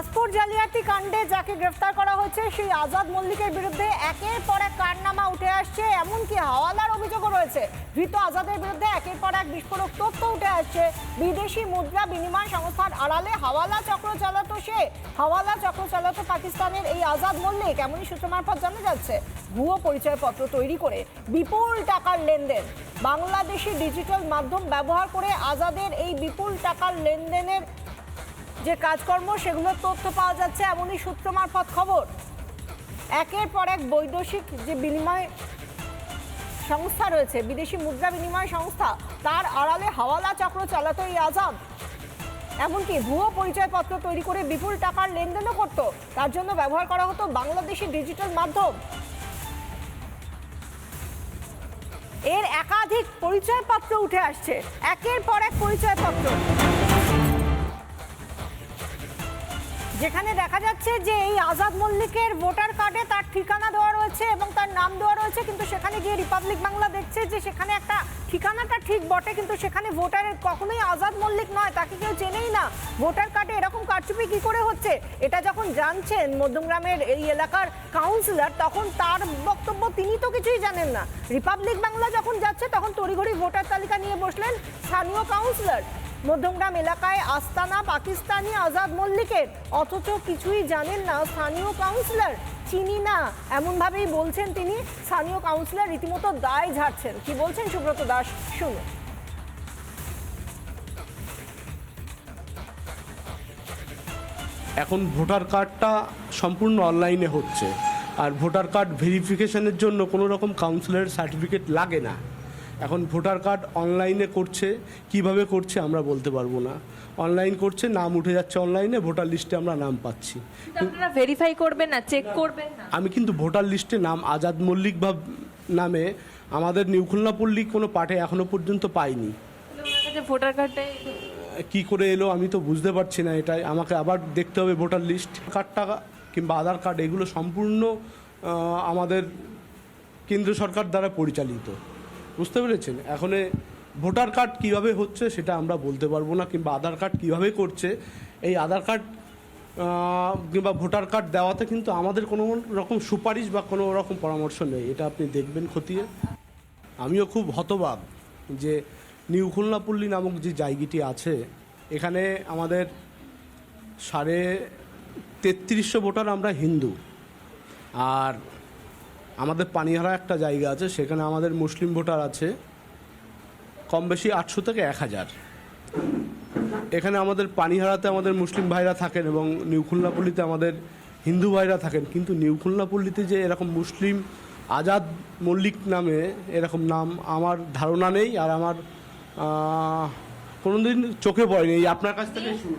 Passport জালিয়াতি কাণ্ডে যাকে গ্রেফতার করা হয়েছে, সেই আজাদ মল্লিকের বিরুদ্ধে একের পর এক কারনামা উঠে আসছে। এমনকি হাওয়ালার অভিযোগও রয়েছে, ধৃত আজাদের বিরুদ্ধে একের পর এক বিস্ফোরক তথ্য উঠে আসছে। বিদেশি মুদ্রা বিনিময় সংস্থার আড়ালে হাওয়ালা চক্র চালাতো সে। হাওয়ালা চক্র চালাতো পাকিস্তানের এই আজাদ মল্লিক, এমনই সূত্র মারফত জানা যাচ্ছে। ভুয়ো পরিচয়পত্র তৈরি করে বিপুল টাকার লেনদেন। বাংলাদেশি ডিজিটাল মাধ্যম ব্যবহার করে আজাদের এই বিপুল টাকার লেনদেনের যে কাজকর্ম, সেগুলোর তথ্য পাওয়া যাচ্ছে, এমনই সূত্র মারফত খবর। একের পর এক বৈদেশিক যে বিনিময় সংস্থা রয়েছে, বিদেশি মুদ্রা বিনিময় সংস্থা, তার আড়ালে হাওয়ালা চক্র চালাতো এই আজাদ। এমনকি ভুয়ো পরিচয়পত্র তৈরি করে বিপুল টাকার লেনদেনও করতো। তার জন্য ব্যবহার করা হতো বাংলাদেশি ডিজিটাল মাধ্যম। এর একাধিক পরিচয়পত্র উঠে আসছে। একের পর এক পরিচয়পত্র। যেখানে দেখা যাচ্ছে যে এই আজাদ মল্লিকের ভোটার কার্ডে তার ঠিকানা দেওয়া রয়েছে এবং তার নাম দেওয়া রয়েছে, কিন্তু সেখানে গিয়ে রিপাবলিক বাংলা দেখছে যে সেখানে একটা ঠিকানাটা ঠিক বটে, কিন্তু সেখানে ভোটারের কখনোই আজাদ মল্লিক নয়, তাকে কেউ চেনেই না। ভোটার কার্ডে এরকম কারচুপি কি করে হচ্ছে? এটা যখন জানছেন মধ্যমগ্রামের এই এলাকার কাউন্সিলর তখন তার বক্তব্য তিনি তো কিছুই জানেন না। রিপাবলিক বাংলা যখন যাচ্ছে, তখন তড়িঘড়ি ভোটার তালিকা নিয়ে বসলেন স্থানীয় কাউন্সিলর মধ্যমগ্রাম এলাকায় আস্তানা পাকিস্তানি আজাদ মল্লিকের। অথচ কিছুই জানেন না স্থানীয় কাউন্সিলর। চিনি না। এমনভাবেই বলছেন তিনি। স্থানীয় কাউন্সিলর রীতিমতো দায় ঝাড়ছেন। কি বলছেন সুব্রত দাস? শুনুন। এখন ভোটার কার্ডটা সম্পূর্ণ অনলাইনে হচ্ছে। আর ভোটার কার্ড ভেরিফিকেশনের জন্য কোনো রকম কাউন্সিলরের সার্টিফিকেট লাগে না। এখন ভোটার কার্ড অনলাইনে করছে কীভাবে করছে আমরা বলতে পারব না। অনলাইন করছে নাম উঠে যাচ্ছে অনলাইনে ভোটার লিস্টে আমরা নাম পাচ্ছি। আপনারা ভেরিফাই করবেন না চেক করবেন আমি কিন্তু ভোটার লিস্টে নাম আজাদ মল্লিক ভাব নামে আমাদের নিউখুলনা পল্লী কোনো পাঠে এখনও পর্যন্ত পাইনি। ভোটার কার্ডটাই কি করে এলো আমি তো বুঝতে পারছি না এটাই। আমাকে আবার দেখতে হবে ভোটার লিস্ট। কার্ডটা কিংবা আধার কার্ড এগুলো সম্পূর্ণ আমাদের কেন্দ্র সরকার দ্বারা পরিচালিত। বুঝতে পেরেছেন? এখন ভোটার কার্ড কীভাবে হচ্ছে সেটা আমরা বলতে পারব না, কিংবা আধার কার্ড কীভাবে করছে? এই আধার কার্ড কিংবা ভোটার কার্ড দেওয়াতে কিন্তু আমাদের কোনো রকম সুপারিশ বা কোনো রকম পরামর্শ নেই। এটা আপনি দেখবেন খতিয়ে। আমিও খুব হতবাক যে নিউ খুলনাপল্লী নামক যে জায়গাটি আছে, এখানে আমাদের সাড়ে তেত্রিশশো ভোটার আমরা হিন্দু। আর আমাদের পানিহারা একটা জায়গা আছে, সেখানে আমাদের মুসলিম ভোটার আছে কম বেশি আটশো থেকে এক হাজার। এখানে আমাদের পানিহারাতে আমাদের মুসলিম ভাইরা থাকেন এবং নিউ খুলনাপল্লীতে আমাদের হিন্দু ভাইরা থাকেন, কিন্তু নিউ খুলনাপল্লীতে যে এরকম মুসলিম আজাদ মল্লিক নামে এরকম নাম আমার ধারণা নেই আর আমার কোনোদিন চোখে পড়েনি। আপনার কাছ থেকে শুনি